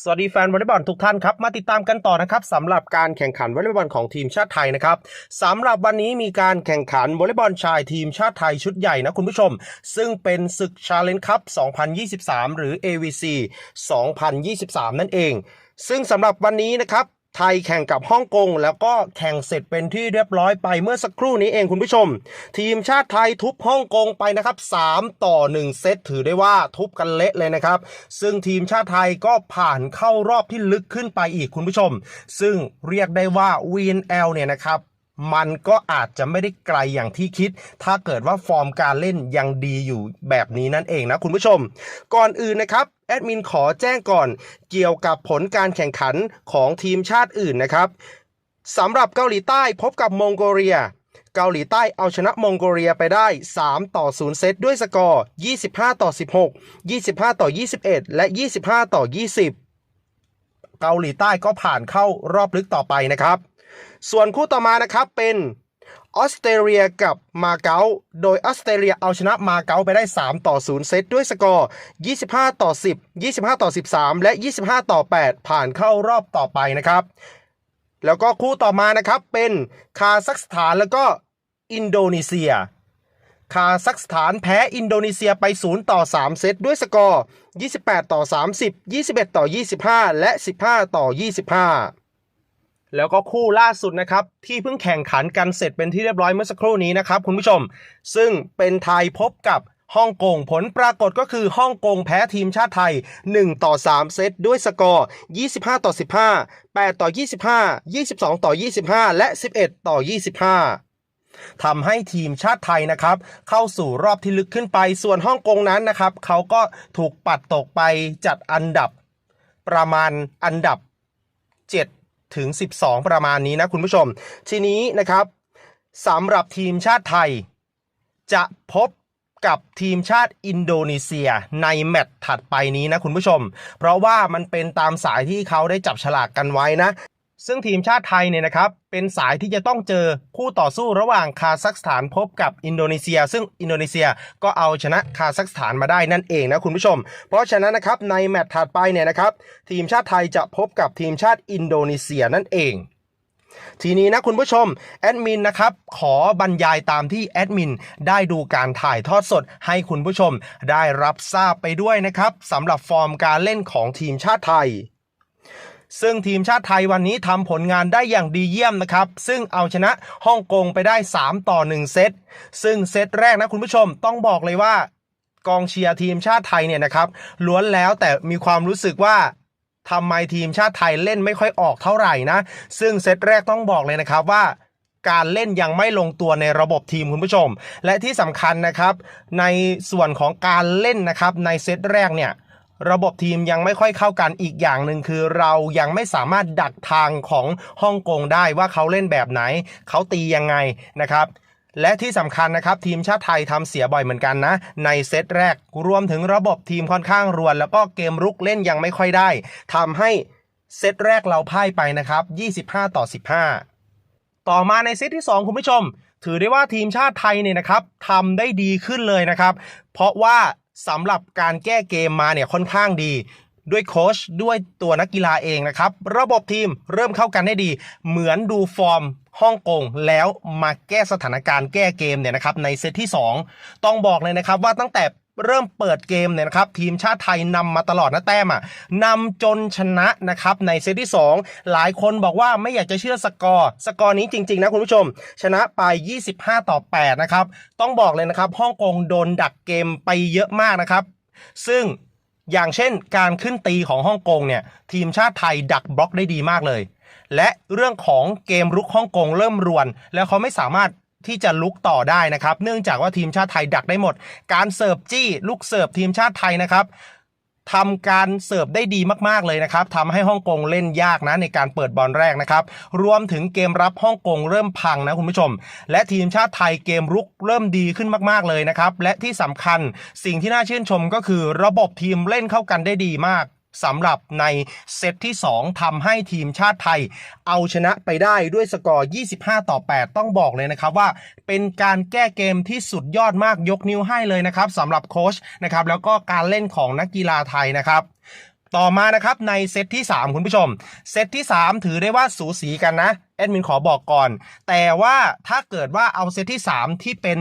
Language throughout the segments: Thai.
สวัสดีแฟนวอลเลย์บอลทุกท่านครับ มาติดตามกันต่อนะครับสำหรับการแข่งขันวอลเลย์บอลของทีมชาติไทยนะครับสำหรับวันนี้มีการแข่งขันวอลเลย์บอลชายทีมชาติไทยชุดใหญ่นะคุณผู้ชม ซึ่งเป็นศึกชาเลนจ์คัพ2023 หรือ AVC 2023 นั่นเอง ซึ่งสำหรับวันนี้นะครับ ไทยแข่งกับฮ่องกงแล้วก็แข่งเสร็จเป็นที่เรียบร้อยไปเมื่อสักครู่นี้เองคุณผู้ชม ทีมชาติไทยทุบฮ่องกงไปนะครับ 3 ต่อ 1 เซตถือได้ว่าทุบกันเละเลยนะครับ ซึ่งทีมชาติไทยก็ผ่านเข้ารอบที่ลึกขึ้นไปอีกคุณผู้ชม ซึ่งเรียกได้ว่า VNL เนี่ยนะครับ มันก็อาจจะไม่ได้ไกลอย่างที่คิด ถ้าเกิดว่าฟอร์มการเล่นยังดีอยู่แบบนี้นั่นเองนะคุณผู้ชม ก่อนอื่นนะครับแอดมินขอแจ้งก่อน เกี่ยวกับผลการแข่งขันของทีมชาติอื่นนะครับสำหรับเกาหลีใต้พบกับมองโกเลีย เกาหลีใต้เอาชนะมองโกเลียไปได้ 3 ต่อ 0 เซตด้วยสกอร์ 25 ต่อ 16 25 ต่อ 21 และ 25 ต่อ 20 เกาหลีใต้ก็ผ่านเข้ารอบลึกต่อไปนะครับ ส่วนคู่ต่อมานะครับเป็นออสเตรเลียกับมาเก๊า โดยออสเตรเลียเอาชนะมาเก๊าไปได้ 3 ต่อ 0 เซตด้วยสกอร์ 25 ต่อ 10 25 ต่อ 13 และ 25 ต่อ 8 ผ่านเข้ารอบต่อไปนะครับ แล้วก็คู่ต่อมานะครับเป็นคาซัคสถานแล้วก็อินโดนีเซีย คาซัคสถานแพ้อินโดนีเซียไป 0 ต่อ 3 เซตด้วยสกอร์ 28 ต่อ 30 21 ต่อ 25 และ 15 ต่อ 25 แล้วก็คู่ล่าสุดนะครับ ที่เพิ่งแข่งขันกันเสร็จเป็นที่เรียบร้อยเมื่อสักครู่นี้นะครับ คุณผู้ชม ซึ่งเป็นไทยพบกับฮ่องกงผลปรากฏก็คือฮ่องกงแพ้ทีมชาติไทย 1 ต่อ 3 เซตด้วยสกอร์ 25 ต่อ 15 8 ต่อ 25 22 ต่อ 25 และ 11 ต่อ 25ทำให้ทีมชาติไทยนะครับ เข้าสู่รอบที่ลึกขึ้นไป ส่วนฮ่องกงนั้นนะครับ เขาก็ถูกปัดตกไปจัดอันดับประมาณอันดับ 7 ถึง 12 ประมาณนี้นะคุณผู้ชม ทีนี้นะครับสำหรับทีมชาติไทย จะพบกับทีมชาติอินโดนีเซียในแมตช์ถัดไปนี้นะคุณผู้ชม เพราะว่ามันเป็นตามสายที่เขาได้จับฉลากกันไว้นะ ซึ่งทีมชาติไทยเนี่ยนะครับเป็นสายที่จะต้องเจอคู่ต่อสู้ระหว่างคาซัคสถานพบกับอินโดนีเซีย ซึ่งอินโดนีเซียก็เอาชนะคาซัคสถานมาได้นั่นเองนะคุณผู้ชม เพราะฉะนั้นนะครับในแมตช์ถัดไปเนี่ยนะครับทีมชาติไทยจะพบกับทีมชาติอินโดนีเซียนั่นเองทีนี้นะคุณผู้ชม แอดมินนะครับขอบรรยายตามที่แอดมินได้ดูการถ่ายทอดสดให้คุณผู้ชมได้รับทราบไปด้วยนะครับสำหรับฟอร์มการเล่นของทีมชาติไทย ซึ่งทีมชาติไทยวันนี้ทำผลงานได้อย่างดีเยี่ยมนะครับ ซึ่งเอาชนะฮ่องกงไปได้ 3 ต่อ 1 เซต ซึ่งเซตแรกนะคุณผู้ชมต้องบอกเลยว่ากองเชียร์ทีมชาติไทยเนี่ยนะครับล้วนแล้วแต่มีความรู้สึกว่าทำไมทีมชาติไทยเล่นไม่ค่อยออกเท่าไหร่นะ ซึ่งเซตแรกต้องบอกเลยนะครับว่าการเล่นยังไม่ลงตัวในระบบทีมคุณผู้ชม และที่สำคัญนะครับ ในส่วนของการเล่นนะครับในเซตแรกเนี่ย ระบบทีมยังไม่ค่อยเข้ากันอีกอย่างหนึ่งคือเรายังไม่สามารถดักทางของฮ่องกงได้ว่าเขาเล่นแบบไหน เขาตียังไงนะครับและที่สำคัญนะครับ ทีมชาติไทยทำเสียบ่อยเหมือนกันนะ ในเซตแรกรวมถึงระบบทีมค่อนข้างรวน แล้วก็เกมรุกเล่นยังไม่ค่อยได้ทำให้เซตแรกเราพ่ายไปนะครับ 25 ต่อ 15 ต่อมาในเซตที่ 2 คุณผู้ชม ถือได้ว่าทีมชาติไทยเนี่ยนะครับทำได้ดีขึ้นเลยนะครับ เพราะว่า สำหรับการแก้เกมมาเนี่ยค่อนข้างดี ด้วยโค้ชด้วยตัวนักกีฬาเองนะครับ ระบบทีมเริ่มเข้ากันได้ดี เหมือนดูฟอร์มฮ่องกงแล้วมาแก้สถานการณ์แก้เกมเนี่ยนะครับในเซตที่ 2 ต้องบอกเลยนะครับว่าตั้งแต่ เริ่มเปิดเกมเนี่ยนะครับทีมชาติไทยนำมาตลอดนะแต้มอะนำจนชนะนะครับในเซตที่ 2 หลายคนบอกว่าไม่อยากจะเชื่อสกอร์ สกอร์นี้จริง ๆ นะคุณผู้ชม ชนะไป 25 ต่อ 8 นะครับ ต้องบอกเลยนะครับฮ่องกงโดนดักเกมไปเยอะมากนะครับ ซึ่งอย่างเช่นการขึ้นตีของฮ่องกงเนี่ยทีมชาติไทยดักบล็อกได้ดีมากเลย และเรื่องของเกมรุกฮ่องกงเริ่มรวน แล้วเขาไม่สามารถ ที่จะลุกต่อได้นะครับ เนื่องจากว่าทีมชาติไทยดักได้หมด การเสิร์ฟจี้ลูกเสิร์ฟทีมชาติไทยนะครับทำการเสิร์ฟได้ดีมาก ๆ เลยนะครับทำให้ฮ่องกงเล่นยากนะในการเปิดบอลแรกนะครับ รวมถึงเกมรับฮ่องกงเริ่มพังนะคุณผู้ชม และทีมชาติไทยเกมรุกเริ่มดีขึ้นมากๆเลยนะครับ และที่สำคัญสิ่งที่น่าชื่นชมก็คือระบบทีมเล่นเข้ากันได้ดีมาก สำหรับในเซตที่ 2ทำให้ทีมชาติไทย เอาชนะไปได้ด้วยสกอร์ 25 ต่อ 8 ต้องบอกเลยนะครับว่าเป็นการแก้เกมที่สุดยอดมากยกนิ้วให้เลยนะครับสำหรับโค้ชนะครับแล้วก็การเล่นของนักกีฬาไทยนะครับต่อมานะครับในเซตที่ 3 คุณผู้ชม เซตที่ 3 ถือได้ว่าสูสีกันนะแอดมินขอบอกก่อน แต่ว่าถ้าเกิดว่าเอาเซตที่ 3 ที่เป็น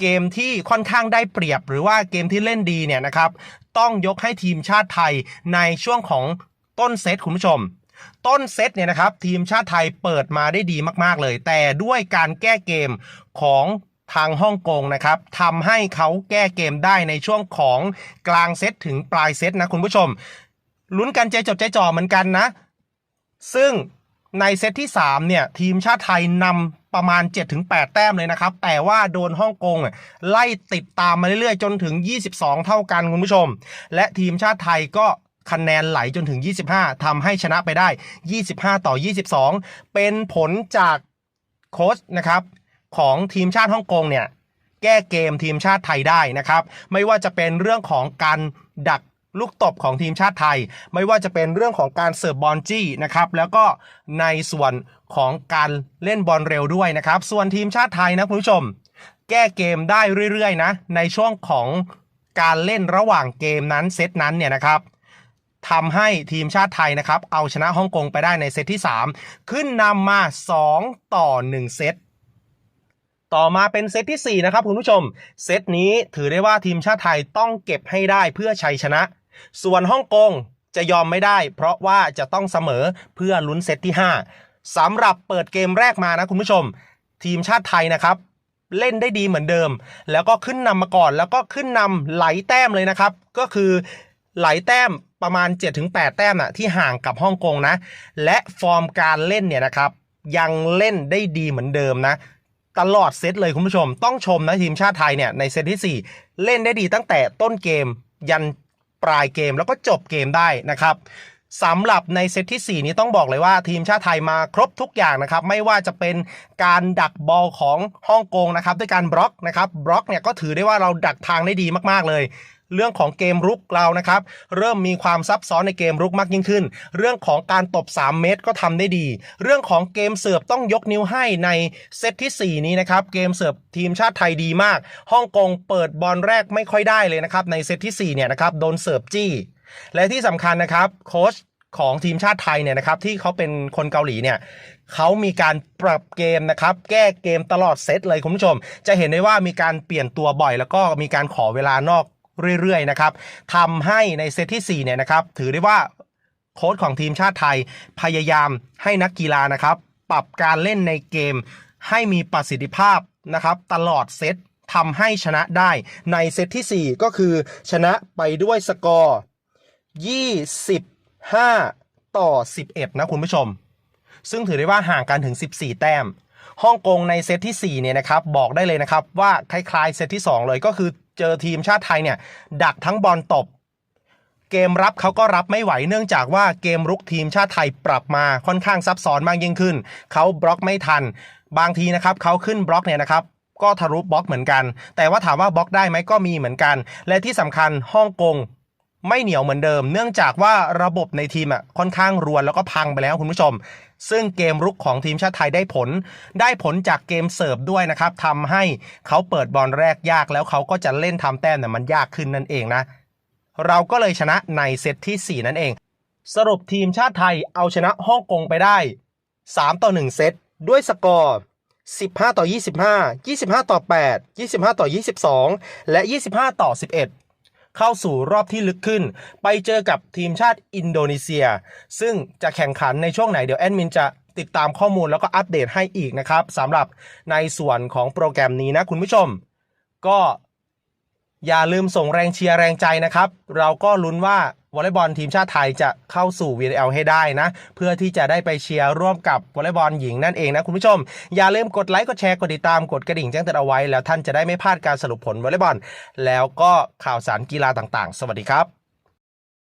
เกมที่ค่อนข้างได้เปรียบ หรือว่าเกมที่เล่นดีเนี่ยนะครับ ต้องยกให้ทีมชาติไทยในช่วงของต้นเซตคุณผู้ชม ต้นเซตเนี่ยนะครับ ทีมชาติไทยเปิดมาได้ดีมากๆเลย แต่ด้วยการแก้เกมของทางฮ่องกงนะครับทำให้เขาแก้เกมได้ในช่วงของกลางเซตถึงปลายเซตนะคุณผู้ชมลุ้นกันใจจดใจจ่อเหมือนกันนะ ซึ่ง ในเซตที่ 3 เนี่ย ทีมชาติไทยนำประมาณ 7-8 แต้มเลยนะครับ แต่ว่าโดนฮ่องกงไล่ติดตามมาเรื่อยๆ จนถึง 22 เท่ากันคุณผู้ชม และทีมชาติไทยก็คะแนนไหลจนถึง 25ทำให้ชนะไปได้ 25 ต่อ 22 เป็นผลจากโค้ชนะครับ ของทีมชาติฮ่องกงเนี่ย แก้เกมทีมชาติไทยได้นะครับ ไม่ว่าจะเป็นเรื่องของการดัก ลูกตบของทีมชาติไทย ไม่ว่าจะเป็นเรื่องของการเสิร์ฟบอลจี้นะครับแล้วก็ในส่วนของการเล่นบอลเร็วด้วยนะครับ ส่วนทีมชาติไทยนะคุณผู้ชม แก้เกมได้เรื่อยๆนะในช่วงของการเล่นระหว่างเกมนั้นเซตนั้นเนี่ยนะครับทำให้ทีมชาติไทยนะครับ เอาชนะฮ่องกงไปได้ในเซตที่ 3 ขึ้นนำมา 2 ต่อ 1 เซตต่อมาเป็นเซตที่ 4 นะครับคุณผู้ชม เซตนี้ถือได้ว่าทีมชาติไทยต้องเก็บให้ได้เพื่อชัยชนะ ส่วนฮ่องกงจะยอมไม่ได้ เพราะว่าจะต้องเสมอเพื่อลุ้นเซตที่ 5สำหรับเปิดเกมแรกมานะคุณผู้ชม ทีมชาติไทยนะครับเล่นได้ดีเหมือนเดิม แล้วก็ขึ้นนำมาก่อน แล้วก็ขึ้นนำไหลแต้มเลยนะครับ ก็คือไหลแต้มประมาณ 7-8 แต้มน่ะที่ห่างกับฮ่องกงนะ และฟอร์มการเล่นเนี่ยนะครับ ยังเล่นได้ดีเหมือนเดิมนะ ตลอดเซตเลยคุณผู้ชม ต้องชมนะทีมชาติไทยเนี่ยในเซตที่ 4 เล่นได้ดีตั้งแต่ต้นเกมยัน ปลายเกมแล้วก็จบเกมได้นะครับสำหรับในเซตที่ 4 นี้ต้องบอกเลยว่าทีมชาติไทยมาครบทุกอย่างนะครับ ไม่ว่าจะเป็นการดักบอลของฮ่องกงนะครับ ด้วยการบล็อกนะครับบล็อกเนี่ยก็ถือได้ว่าเราดักทางได้ดีมากๆเลย เรื่องของเกมรุกเรานะครับ เริ่มมีความซับซ้อนในเกมรุกมากยิ่งขึ้น เรื่องของการตบ 3 เมตรก็ทำได้ดี เรื่องของเกมเสิร์ฟต้องยกนิ้วให้ในเซตที่ 4 นี้นะครับ เกมเสิร์ฟทีมชาติไทยดีมากฮ่องกงเปิดบอลแรกไม่ค่อยได้เลยนะครับ ในเซตที่4เนี่ยนะครับโดนเสิร์ฟจี้ และที่สำคัญนะครับโค้ชของทีมชาติไทยเนี่ยนะครับที่เขาเป็นคนเกาหลีเนี่ยเขามีการปรับเกมนะครับ แก้เกมตลอดเซตเลยคุณผู้ชม จะเห็นได้ว่ามีการเปลี่ยนตัวบ่อย แล้วก็มีการขอเวลานอก เรื่อยๆนะครับทำให้ในเซตที่4เนี่ยนะครับถือได้ว่าโค้ชของทีมชาติไทยพยายามให้นักกีฬานะครับ ปรับการเล่นในเกม ให้มีประสิทธิภาพนะครับตลอดเซตทำให้ชนะได้ในเซตที่ 4 ก็คือชนะไปด้วยสกอร์ 25 ต่อ 11 นะคุณผู้ชม ซึ่งถือได้ว่าห่างกันถึง 14 แต้มฮ่องกงในเซตที่ 4 เนี่ยนะครับ บอกได้เลยนะครับว่าคล้ายๆเซตที่ 2 เลยก็คือ เจอทีมชาติไทยเนี่ย ดักทั้งบอลตบ เกมรับเขาก็รับไม่ไหวเนื่องจากว่าเกมรุกทีมชาติไทยปรับมาค่อนข้างซับซ้อนมากยิ่งขึ้น เขาบล็อกไม่ทัน บางทีนะครับเขาขึ้นบล็อกเนี่ยนะครับก็ทะลุบล็อกเหมือนกัน แต่ว่าถามว่าบล็อกได้ไหมก็มีเหมือนกัน และที่สำคัญฮ่องกงไม่เหนียวเหมือนเดิม เนื่องจากว่าระบบในทีมอะค่อนข้างรวนแล้วก็พังไปแล้วคุณผู้ชม ซึ่งเกมรุกของทีมชาติไทยได้ผล ได้ผลจากเกมเสิร์ฟด้วยนะครับทำให้เขาเปิดบอลแรกยากแล้วเขาก็จะเล่นทำแต้มเนี่ยมันยากขึ้นนั่นเองนะ เราก็เลยชนะในเซตที่ 4 นั่นเอง สรุปทีมชาติไทยเอาชนะฮ่องกงไปได้ 3 ต่อ 1 เซตด้วยสกอร์ 15 ต่อ 25 25 ต่อ 8 25 ต่อ 22 และ 25 ต่อ 11 เข้าสู่รอบที่ลึกขึ้น ไปเจอกับทีมชาติอินโดนีเซีย ซึ่งจะแข่งขันในช่วงไหนเดี๋ยวแอดมินจะติดตามข้อมูลแล้วก็อัปเดตให้อีกนะครับสำหรับในส่วนของโปรแกรมนี้นะคุณผู้ชม ก็ อย่าลืมส่งแรงเชียร์แรงใจนะครับ เราก็ลุ้นว่าวอลเลย์บอลทีมชาติไทยจะเข้าสู่ VNL ให้ได้นะ เพื่อที่จะได้ไปเชียร์ร่วมกับวอลเลย์บอลหญิงนั่นเองนะคุณผู้ชม อย่าลืมกดไลค์กดแชร์กดติดตามกดกระดิ่งแจ้งเตือนเอาไว้ แล้วท่านจะได้ไม่พลาดการสรุปผลวอลเลย์บอลแล้วก็ข่าวสารกีฬาต่างๆ สวัสดีครับ